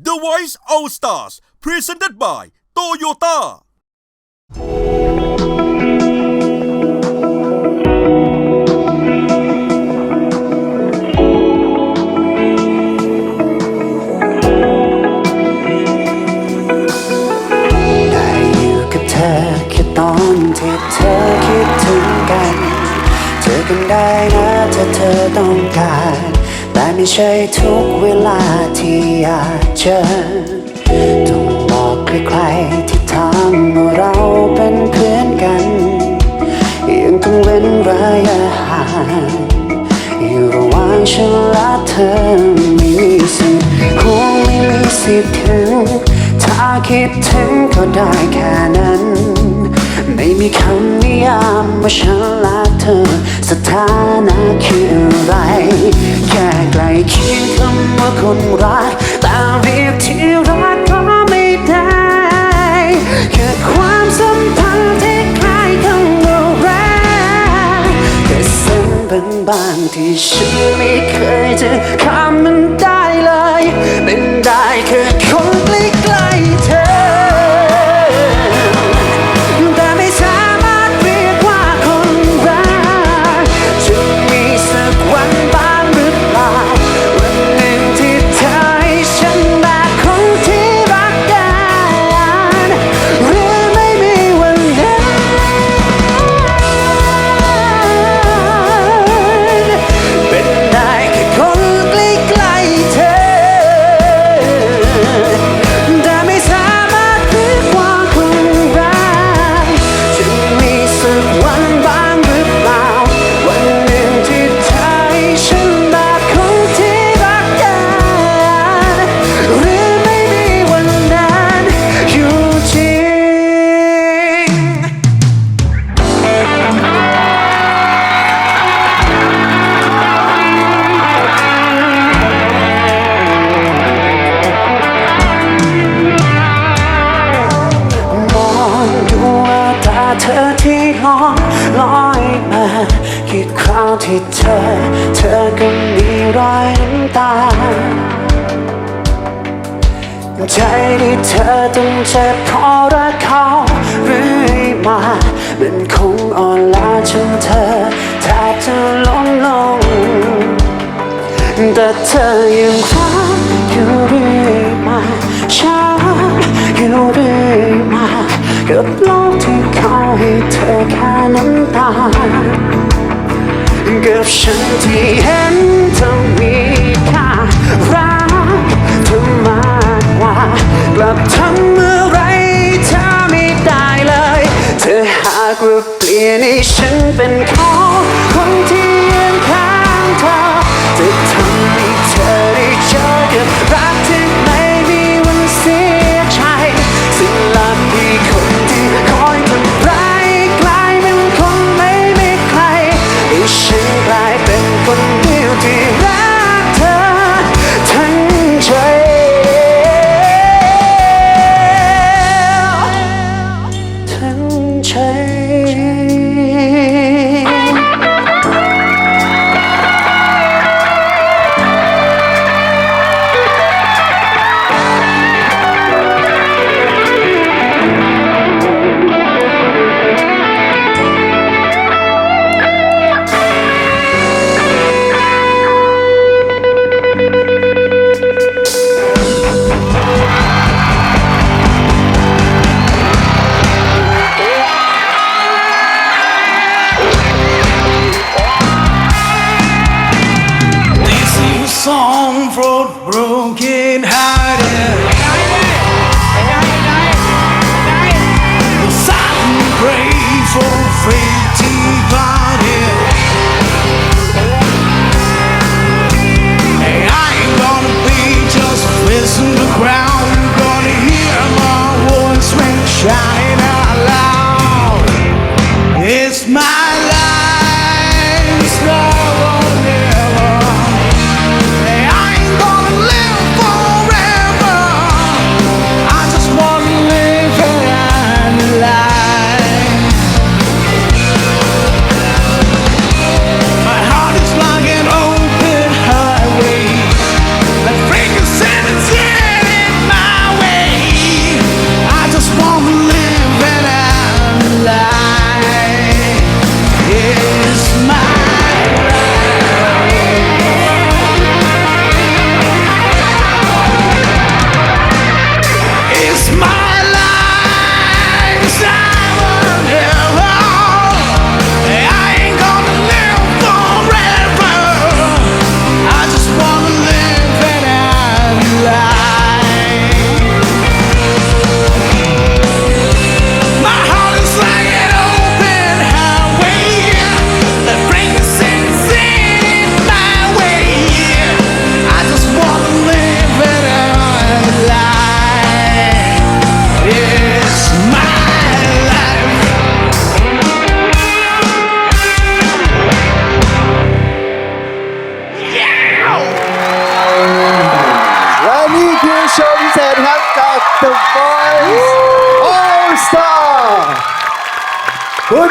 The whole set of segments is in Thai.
The Voice All Stars Presented by Toyota ไม่ใช่ทุกเวลาที่อยากเจอ ต้องบอกใครๆที่ทำว่าเราเป็นเพื่อนกัน ยังต้องเว้นระยะห่างอยู่ระหว่างฉันและเธอไม่มีสิทธิ์คงไม่มีสิทธิ์ถึง ถ้าคิดถึงก็ได้แค่นั้น ม่มีคำนิยามว่าฉันและเธอ สถานะคืออะไร แค่ใกล้เคียงคำว่าคนรัก แต่เรียกที่รักก็ไม่ได้แค่ความสัมพันธ์ที่คล้ายคำว่ารักแค่เส้นบางๆที่ฉันไม่เคยจะข้ามมันได้เลยเป็น ใจที่เธอต้องเจ็บเพราะรักเขาเรื่อยมามันคงอ่อนล้าจนเธอแทบจะล้มลง แต่เธอยังรักอยู่เรื่อยมาฉันอยู่เรื่อยมากับโลกที่เขาให้เธอแค่น้ำตากับฉันที่เห็น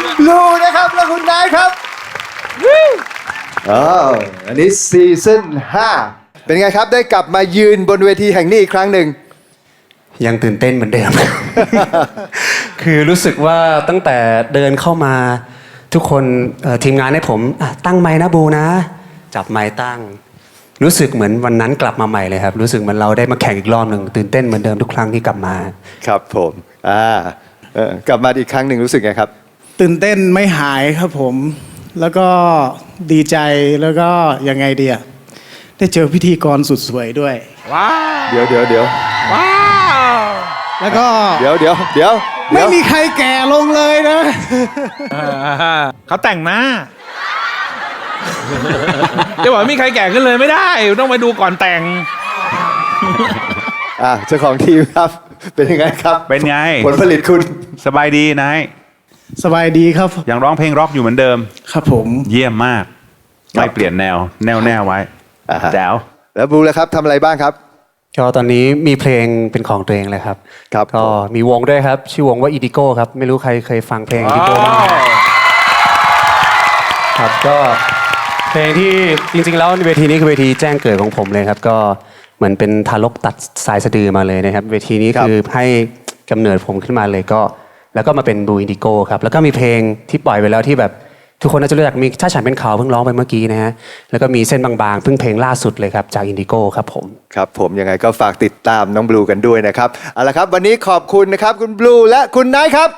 คุณบลูนะครับและคุณนายครับอ้าวอันนี้ซีซั่น5เป็นไงครับได้กลับมายืนบนเวทีแห่งนี้อีกครั้งหนึ่ง ยังตื่นเต้นเหมือนเดิม คือรู้สึกว่าตั้งแต่เดินเข้ามาทุกคนเอ่อทีมงานให้ผมอะตั้งไม้นะบูนะ จับไม้ตั้ง รู้สึกเหมือนวันนั้นกลับมาใหม่เลยครับ รู้สึกเหมือนเราได้มาแข่งอีกรอบหนึ่งตื่นเต้นเหมือนเดิมทุกครั้งที่กลับมา ครับผมอ่าเออกลับมาอีกครั้งหนึ่งรู้สึกไงครับ ตื่นเต้นไม่หายครับผม แล้วก็ดีใจแล้วก็ยังไงดีอะได้เจอพิธีกรสุดสวยด้วยเดี๋ยวเดี๋ยวเดี๋ยวแล้วก็เดี๋ยวเดี๋ยวเดี๋ยวไม่มีใครแก่ลงเลยนะ เขาแต่งมาจะบอกไม่มีใครแก่ขึ้นเลยไม่ได้ ต้องไปดูก่อนแต่งอ่าเจ้าของทีมครับ เป็นยังไงครับ เป็นไง ผลผลิตคุณสบายดีนาย สบายดีครับ ยังร้องเพลงร็อกอยู่เหมือนเดิม ครับผม เยี่ยมมาก ไม่เปลี่ยนแนว แน่วแน่ไว้อ่าฮะ แจ๋วแล้วบลูล่ะครับทำอะไรบ้างครับ ก็ตอนนี้มีเพลงเป็นของตัวเองเลยครับ ครับ ก็ผมมีวงด้วยครับ ชื่อวงว่าอีดิโก้ครับ ไม่รู้ใครเคยฟังเพลงอีดิโก้บ้างไหมครับก็เพลงที่จริงๆแล้วเวทีนี้คือเวทีแจ้งเกิดของผมเลยครับ ก็เหมือนเป็นทารกตัดสายสะดือมาเลยนะครับ เวทีนี้ครับคือให้กำเนิดผมขึ้นมาเลยก็ แล้วก็มาเป็นบูอินดิโก้ครับแล้วก็มีเพลงที่ปล่อยไปแล้วที่แบบทุกคนน่าจะรู้จักมีถ้าฉันเป็นข่าวเพิ่งร้องไปเมื่อกี้นะฮะแล้วก็มีเส้นบางๆเพิ่งเพลงล่าสุดเลยครับจากอินดิโก้ครับผมครับผมยังไงก็ฝากติดตามน้องบลูกันด้วยนะครับเอาละครับ วันนี้ขอบคุณนะครับคุณบลูและคุณไนท์ครับ